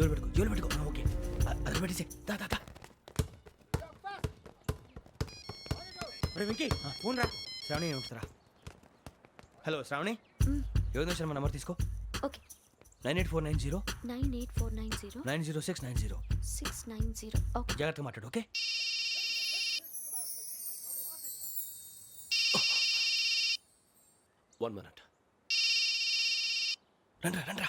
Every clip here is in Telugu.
జోలు పెట్టుకో జోలు పెట్టుకో. ఓకే. అది పెట్టేసి దా దా దా. రే వెంకీ. ఫోన్ రా. శ్రావణి ఏమిటిరా హలో శ్రావణి. యోగేంద్ర శర్మ నెంబర్ తీసుకో? Okay. Nine eight four nine zero. Nine eight four nine zero. Nine zero six nine zero. Six nine zero. Okay. జాగ్రత్తగా మాట్లాడు ఓకే? One minute. రండ్రా రండ్రా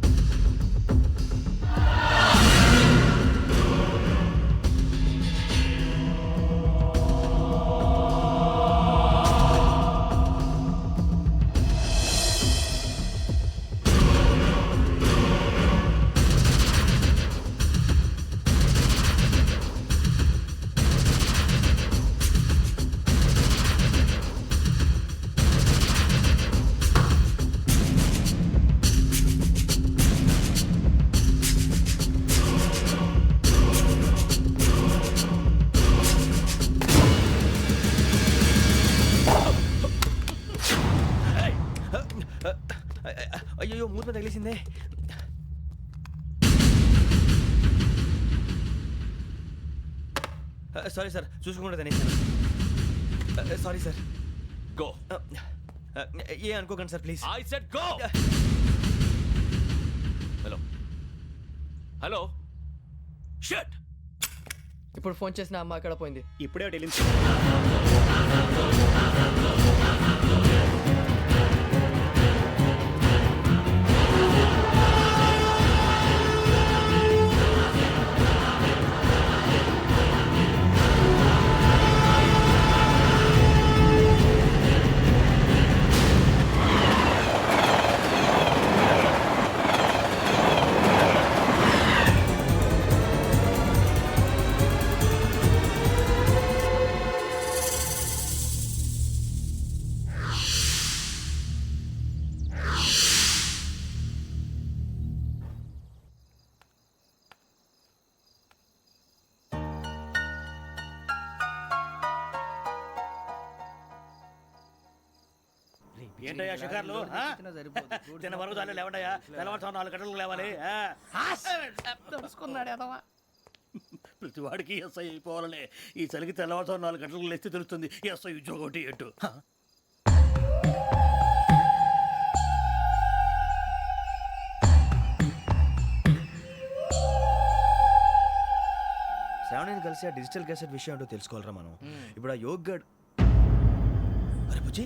సారీ సార్ చూసుకోకుండా తినేసాను. Sorry sir. గో. ఏ అనుకోకండి sir please. I said go hello hello shut ఇప్పుడు ఫోన్ చేసిన అమ్మ అక్కడ పోయింది. ఇప్పుడే వెళ్ళింది ఏంటయ్యా షికార్లు ఆ? తిన్న వరకు తెల్లవారుతో నాలుగు గంటలకు లేవాలి? తెలుసుకున్నాడు ఎదవా. ప్రతి వాడికి ఎస్ఐ అయిపోవాలనే ఈ చలికి తెల్లవారుతో నాలుగు గంటలకు లేస్తే తెలుస్తుంది. ఎస్ఐ ఉద్యోగం ఒకటి ఎటు శ్రావణిని కలిసి ఆ డిజిటల్ క్యాసెట్ విషయం ఏంటో తెలుసుకోవాలరా మనం? ఇప్పుడు ఆ యోగ్ గడ్ అరే బుజ్జి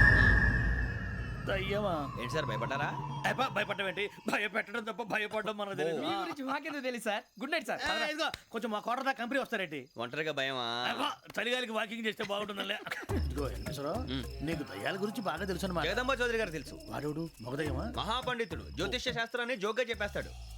ఏంటి సార్ భయపడ్డారా? భయపడడం ఏంటి? భయపెట్టడం తప్ప భయపడడం మనకు తెలియదు మీ గురించి మాకెందుకు తెలుసు సార్? Good night sir. ఇదిగో కొంచెం మా కోట దాకా కంపెనీ వస్తారేంటి? ఒంటరిగా భయమా? అబ్బా, చలిగాలికి వాకింగ్ చేస్తే బాగుంటుందిలే ఇదిగో వెంకటేశ్వరరావు నీకు దయ్యాల గురించి బాగా తెలుసు అనమాట జగదంబ చౌదరి గారు తెలుసు. వాడు మగదయ్యమా? మహాపండితుడు. జ్యోతిష్య శాస్త్రాన్ని జోగ్గా చెప్పేస్తాడు.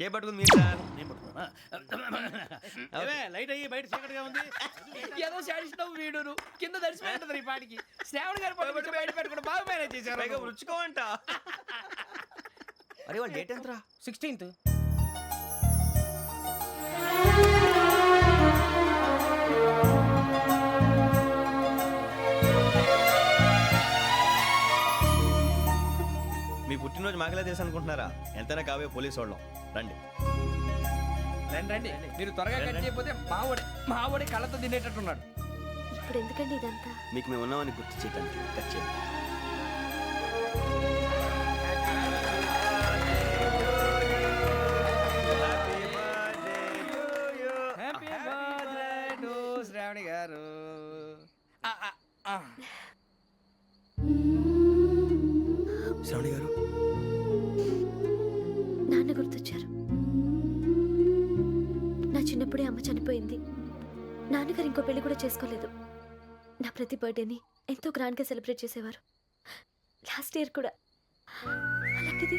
చేపట్టుకుంది మీరు సార్. నేను? ఏమే, లైట్ అయ్యి బయట చీకటిగా ఉంది. ఏదో శాడిస్తావు వీడును. కింద దర్శనం ఈ పాటికి. శ్రావణ్ గారు పట్టుకొచ్చి బయట పెట్టుకుని బాగా మేనేజ్ చేశారు. పైగా రుచుకోవంట అరే వాళ్ళ డేట్ ఎంతరా? సిక్స్టీన్త్. పుట్టినరోజు మాకలే తెలుసు అనుకుంటున్నారా? ఎంతైనా కావే పోలీస్ వాళ్ళం. రండి. రండి రండి. మీరు త్వరగా కట్ చేయకపోతే మావడి మావడి కళ్ళతో తినేటట్టున్నాడు. ఇప్పుడు ఎందుకండి ఇదంతా? మీకు మేము ఉన్నామని గుర్తు చేయడానికి కట్ చేయండి. హ్యాపీ బర్త్డే టు శ్రావణి గారు. నాన్నగారు ఇంకో పెళ్ళి కూడా చేసుకోలేదు. నా ప్రతి బర్త్డేని ఎంతో గ్రాండ్గా సెలబ్రేట్ చేసేవారు. లాస్ట్ ఇయర్ కూడా. అలాంటిది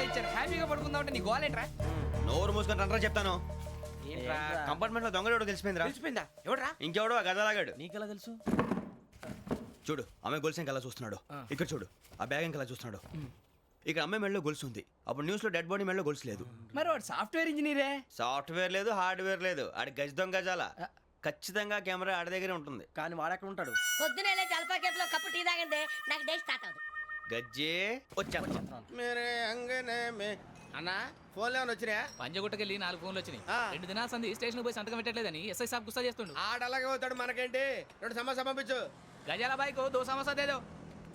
ఆళ్ళు ఇచ్చారు. హ్యాపీగా పడుకుందాం అంటే నీ గోలేంట్రా నోరు మూసుకొని రండ్రా చెప్తాను. ఏంట్రా? కంపార్ట్మెంట్లో దొంగడు తెలిసిపోయిందిరా. తెలిసిపోయిందా? ఎవడ్రా? ఇంకెవడో ఆ గదలాగాడు నీకెలా తెలుసు? చూడు ఆమె గొలుసు ఇంకలా చూస్తున్నాడు. ఇక్కడ చూడు ఆ బ్యాగ్ ఇంకలా చూస్తున్నాడు. ఇక్కడ అమ్మాయి మెడలో గొలుసు ఉంది. అప్పుడు న్యూస్లో డెడ్ బాడీ మెడలో గొలుసు లేదు. మరి వాడు సాఫ్ట్వేర్ ఇంజనీరే సాఫ్ట్వేర్ లేదు హార్డ్వేర్ లేదు. ఆడి గజ దొంగ గజాల. ఖచ్చితంగా కెమెరా ఆడి దగ్గరే ఉంటుంది. కానీ వాడెక్కడ ఉంటాడు? పొద్దునే కప్పు టీ తాగిందే నాకు డే స్టార్ట్ అవుతుంది గజ్జే. వచ్చా మీరే అంగనే అన్నా? ఫోన్లో ఏమైనా వచ్చినాయా? పంజగుట్టకెళ్ళి నాలుగు ఫోన్లు వచ్చినాయి. రెండు దినాల సంది స్టేషన్ పోయి సంతకం పెట్టలేదని ఎస్ఐ సాబ్ గుస్తా చేస్తుండు. ఆడలాగే పోతాడు మనకేంటి? రెండు సమస్య పంపించు. గజాల బైక్ దో సమస్య దేదో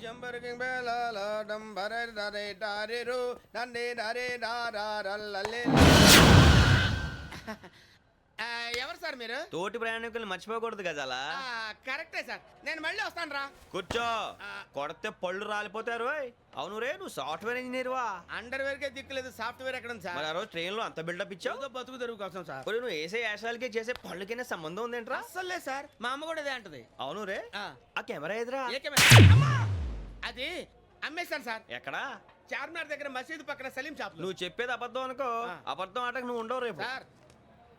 జంబరకింగ్ బేలాల డంబరే డరే డారిరు నన్నే డరే డారారల్లలే. సార్ మీరు? తోటి ప్రయాణికులు మర్చిపోకూడదు గజాల ఆ, కరెక్టే సార్. నేను మళ్ళీ వస్తాను రా. కూర్చో. కొడితే పళ్ళు రాలిపోతారు ఓయ్. అవును రే నువ్వు సాఫ్ట్వేర్ ఇంజనీర్ వా అండర్ వేర్ కే దిక్కులేదు సాఫ్ట్వేర్ ఎక్కడ ఉంది మరి సార్ ఆ రోజు ట్రైన్లో అంత బిల్డప్ ఇచ్చావు? ఏదో బతుకు తెరుగు కోసం సార్. ఒరేయ్, నువ్వు వేసే యాశాలకి చేసే పళ్ళకైనా సంబంధం ఉందేంట్రా? అస్సలు లేదు సార్. మా అమ్మ కూడా అదే అంటది. అవును రే. ఆ. ఆ కెమెరా ఎదురా ఏ కెమెరా? అమ్మా! అది అమ్మేశాను సార్. ఎక్కడా? చార్మినార్ దగ్గర మసీదు పక్కన సలీం షాప్ నువ్వు చెప్పేది అబద్ధం అనుకో. ఆ. అబద్ధం ఆటకు నువ్వు ఉండవు రేపు. సార్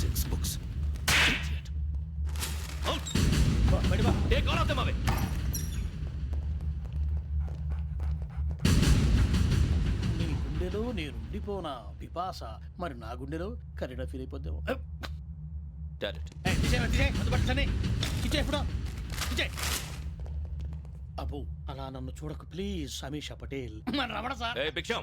six books out బా, బయట బా. Take all of them away నీ గుండెలో నేనుండిపోనా పిపాస? మరి నా గుండెలో కరీడా ఫీల్ అయిపోద్దాము. టాలెంట్ అబ్బో అలా నన్ను చూడకు. ప్లీజ్ సమీషా పటేల్. మన రమణ సార్. ఏ భిక్షం.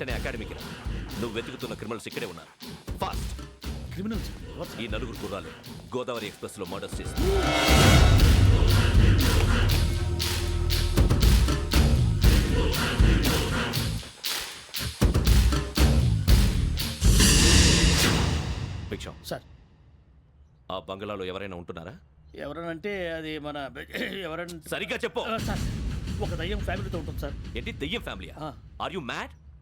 వెంటనే అకాడమీకి రా. నువ్వు వెతుకుతున్న క్రిమినల్స్ ఇక్కడే ఉన్నారు. ఫాస్ట్ క్రిమినల్స్ ఈ నలుగురు గుర్రాలు గోదావరి ఎక్స్ప్రెస్లో మర్డర్స్ చేసి భిక్షం. సార్. ఆ బంగ్లాలో ఎవరైనా ఉంటున్నారా? ఎవరనంటే అది మన ఎవరంటే సరిగ్గా చెప్పు. సార్. ఒక దయ్యం ఫ్యామిలీతో ఉంటుంది సార్. ఏంటి దెయ్యం ఫ్యామిలీ. ఆర్ యు మ్యాడ్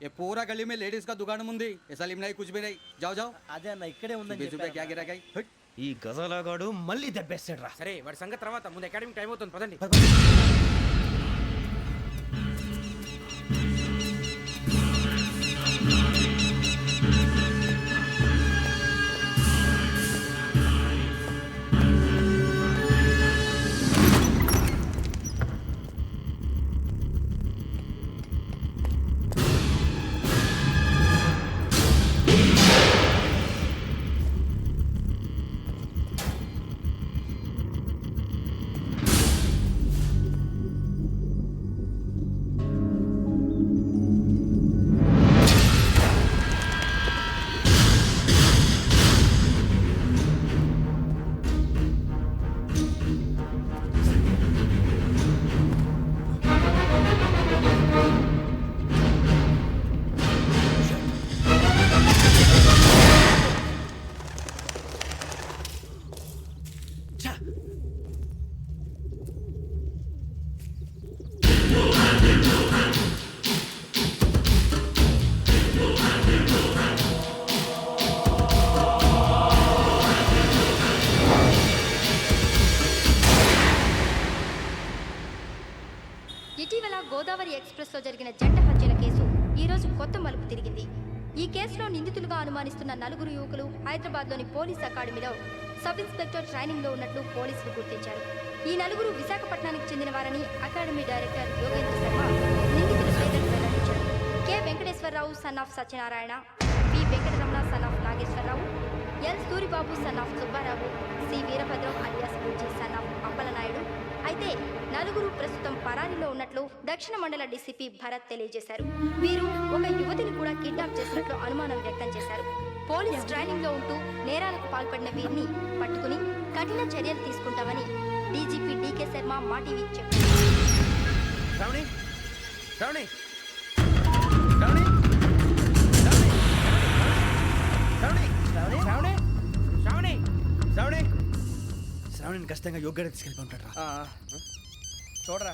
ये पूरा गली में लेडीज का दुकान मुंदी ये सलीम नहीं कुछ भी नहीं जाओ जाओ అదే అన్న ఇక్కడే बीस रुपए क्या गिरा गई ఈ గజాలగాడు మళ్ళీ దెబ్బేస్తాడు రా సరే వాడి సంగతి తర్వాత ముందు అకాడమిక్ టైం అవుతుంది పదండి అనుమానిస్తున్న నలుగురు యువకులు హైదరాబాద్లోని పోలీస్ అకాడమీలో సబ్ ఇన్స్పెక్టర్ ట్రైనింగ్లో ఉన్నట్లు పోలీసులు గుర్తించారు. ఈ నలుగురు విశాఖపట్నానికి చెందిన వారని అకాడమీ డైరెక్టర్ యోగేంద్ర శర్మ నిందితుల పేర్లను వెల్లడించారు. K. Venkateswararao son of Satyanarayana P. Venkataramana son of Nageswararao L. Suribabu son of Subbarao C. Veerabhadram alias Bujji son of Appalanaidu. అయితే నలుగురు ప్రస్తుతం పరారీలో ఉన్నట్లు దక్షిణ మండల డీసీపీ భరత్ తెలియజేశారు. వీరు ఒక యువతిని కూడా కిడ్నాప్ చేసినట్లు అనుమానం వ్యక్తం చేశారు. పోలీస్ ట్రైనింగ్లో ఉంటూ నేరాలకు పాల్పడిన వీరిని పట్టుకుని కఠిన చర్యలు తీసుకుంటామని డీజీపీ డీకే శర్మ మా చెప్పారు. శ్రావణిని ఖచ్చితంగా యోగ్యత తీసుకెళ్ళి ఉంటాడు చూడరా.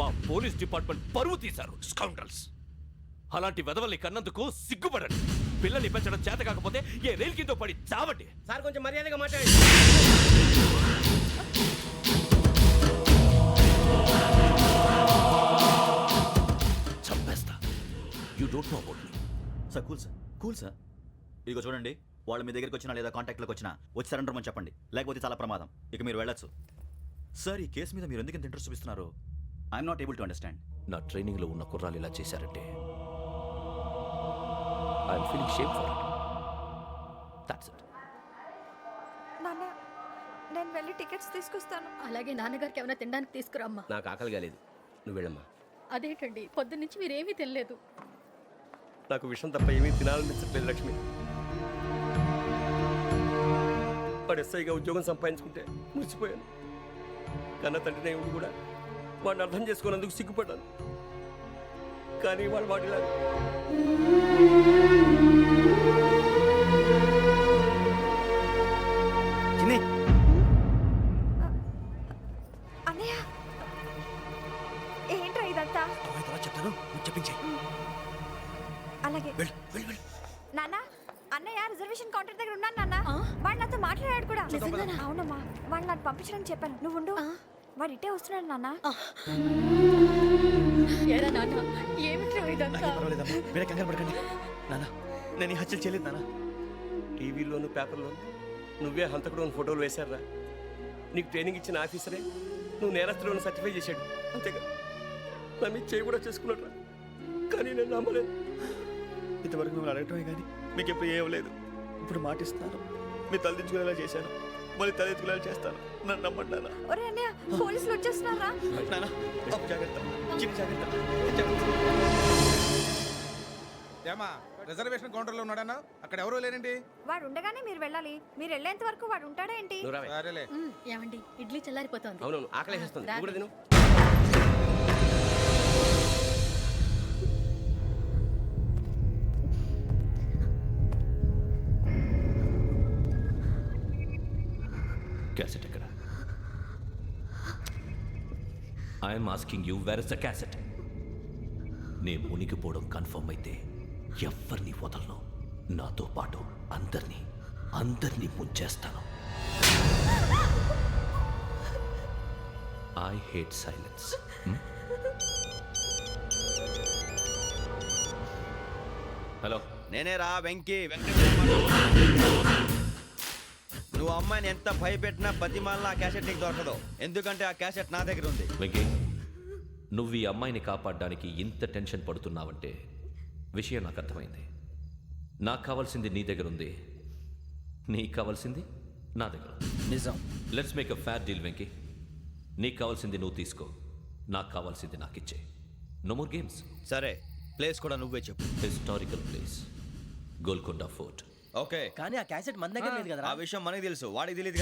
మా పోలీస్ డిపార్ట్మెంట్ పరువు తీశారు స్కౌండల్స్ అలాంటి వెధవల్ని కన్నందుకు సిగ్గుపడండి. పిల్లల్ని పెంచడం చేత కాకపోతే ఏ రైలు కింద పడి చావండి. సార్ కొంచెం మర్యాదగా మాట్లాడండి. చంపేస్తా. You don't know about me sir cool sir. Cool sir? ఇదిగో చూడండి వాళ్ళు మీ దగ్గరికి వచ్చినా లేదా కాంటాక్ట్లోకి వచ్చినా వచ్చి సరెండర్ అని చెప్పండి. లేకపోతే చాలా ప్రమాదం. ఇక మీరు వెళ్ళొచ్చు. సార్ ఈ కేసు మీద మీరు ఎందుకు ఇంత ఇంట్రెస్ట్ చూపిస్తున్నారు? I'm not able to understand నా ట్రైనింగ్లో ఉన్న కుర్రాలు ఇలా చేశారంటే I'm feeling shame for it that's it నాన్న నేను వెళ్ళి టికెట్స్ తీసుకొస్తాను. అలాగే నాన్నగారికి ఏమైనా తినడానికి తీసుకురమ్మా. నాకు ఆకలి కాలేదు నువ్వు వెళ్ళమ్మా. అదేంటండి పొద్దున్నుంచి మీరేమీ తినలేదు. నాకు విషయం తప్ప ఏమీ తినాలనిపించట్లేదు లక్ష్మి. వాడు ఎస్ఐగా ఉద్యోగం సంపాదించుకుంటే మురిసిపోయాను. కన్న తండ్రి ఉండి కూడా వాడిని అర్థం చేసుకున్నందుకు సిగ్గుపడ్డాను. కానీ వాడు వాడిలా చిన్ని. అన్నయ్య. ఏంట్రా ఇదంతా? అమ్మాయి తర్వాత చెప్తాను నువ్వు చెప్పించే. అలాగే. వెళ్ళు వెళ్ళు వెళ్ళు. నాన్న అన్నయ్య రిజర్వేషన్ కౌంటర్ దగ్గర ఉన్నాను నాన్న. వాడు నాతో మాట్లాడాడు కూడా. అవునమ్మా వాడు నాకు పంపించడం చెప్పాను. నువ్వు ఉండు. వాడు ఇట్టే వస్తున్నాడు నాన్న. పర్వాలేదమ్మా. వేరే కంగారు పడకండి. నాన్న నేను ఈ హత్యలు చేయలేదు నాన్న. టీవీలోను పేపర్లోను నువ్వే హంతకుడు అని ఫోటోలు వేశారా నీకు ట్రైనింగ్ ఇచ్చిన ఆఫీసరే నువ్వు నేరస్తులను సర్టిఫై చేశాడు. అంతేగా. నా మీద చేయి కూడా చేసుకున్నాడు కానీ నేను నమ్మలేదు. ఇంతవరకు మిమ్మల్ని అడగటమే కానీ మీకు ఎప్పుడు ఏం లేదు. ఇప్పుడు మాటిస్తున్నాను మీరు తలదించుకునేలా చేశాను మళ్ళీ తలెత్తుకునేలా చేస్తాను. నన్ను నమ్మండి నాన్న. ఒరే అన్నయ్య పోలీసులు వచ్చేస్తున్నారా? నాన్న జాగ్రత్త. చిన్న జాగ్రత్త. ఏమా రిజర్వేషన్ కౌంటర్లో ఉన్నాడన్నా? అక్కడ ఎవరూ లేనండి వాడు ఉండగానే మీరు వెళ్ళాలి. మీరు వెళ్ళేంత వరకు వాడు ఉంటాడా ఏంటి? నువ్వు రావే. సరేలే. ఏమండి ఇడ్లీ చల్లారిపోతుంది. అవునవును ఆకలి వేస్తుంది నువ్వు కూడా తిను. I'm asking you where is the cassette నే మునిగిపోవడం కన్ఫర్మ్ అయితే ఎవరిని వదలను. నాతో పాటు అందరినీ అందరినీ ముంచేస్తాను. ఐ హేట్ సైలెన్స్ హలో నేనే రా వెంకీ. నువ్వు అమ్మాయిని ఎంత భయపెట్టినా బతిమాలిన ఆ క్యాసెట్ నీకు దొరకదు. ఎందుకంటే ఆ క్యాసెట్ నా దగ్గర ఉంది. వెంకీ. నువ్వు ఈ అమ్మాయిని కాపాడడానికి ఇంత టెన్షన్ పడుతున్నావంటే విషయం నాకు అర్థమైంది. నాకు కావాల్సింది నీ దగ్గర ఉంది. నీకు కావాల్సింది నా దగ్గర నిజం. Let's make a fair deal Venky. నీకు కావాల్సింది నువ్వు తీసుకో. నాకు కావాల్సింది నాకు ఇచ్చే. నో మోర్ గేమ్స్ సరే ప్లేస్ కూడా నువ్వే చెప్పు. Historical place Golconda fort. Okay. కానీ ఆ క్యాసెట్ మన దగ్గర లేదు కదా ఆ విషయం మనకి తెలుసు. వాడికి తెలియదు